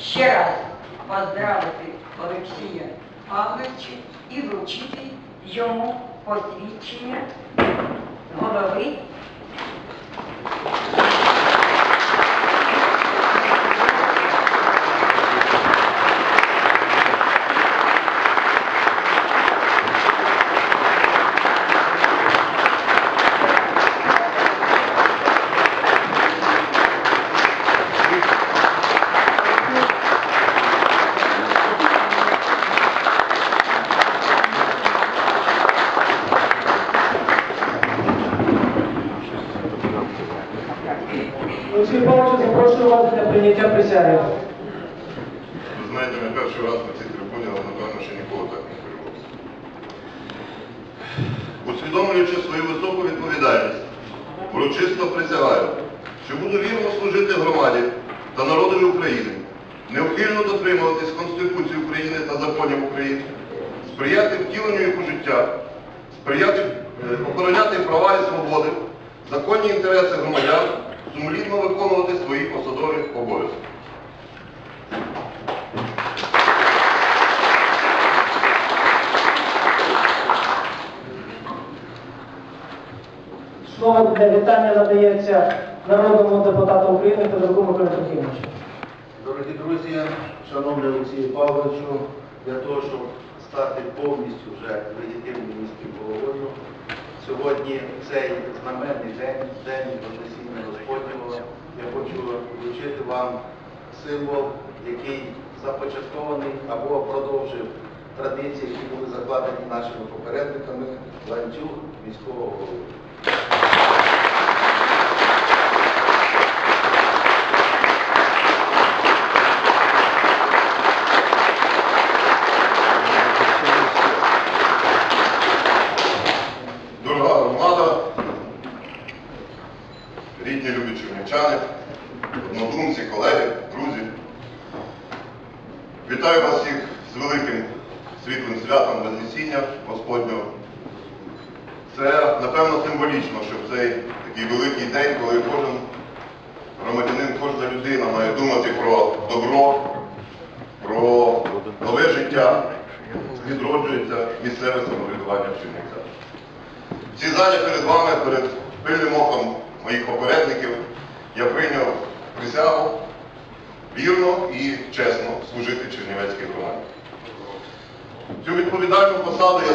ще раз поздравити Олексія Павловича і вручити йому посвідчення голови запрошую вас для прийняття присяги. Ви знаєте, ми перший раз на цій трибуні, але напевно ще ніколи так не хвилювався. Усвідомлюючи свою високу відповідальність, урочисто присягаю, що буду вірно служити громаді та народові України, неухильно дотримуватись Конституції України та законів України, сприяти втіленню їх у життя, сприяти е, охороняти права і свободи, законні інтереси громадян, сумлінно виконувати свої посадові обов'язки. Слово для вітання надається народному депутату України Федоруку Миколі Трохимовичу. Дорогі друзі, шановний Олексію Павловичу, для того, щоб стати повністю вже легітимним міським головою, сьогодні цей знаменний день, день Вознесіння Господнього, я хочу вручити вам символ, який започаткований або продовжив традиції, які були закладені нашими попередниками, ланцюг міського голови. Дорога громада, рідні любі чернівчани, однодумці, колеги, друзі. Вітаю вас всіх з великим світлим святом Вознесіння Господнього. Це, напевно, символічно, що в цей такий великий день, коли кожен громадянин, кожна людина має думати про добро, про нове життя, відроджується місцеве самоврядування в Чернівцях. В цій залі перед вами, перед пильним оком моїх попередників, я прийняв присягу вірно і чесно служити Чернівецькій громаді. Цю відповідальну посаду я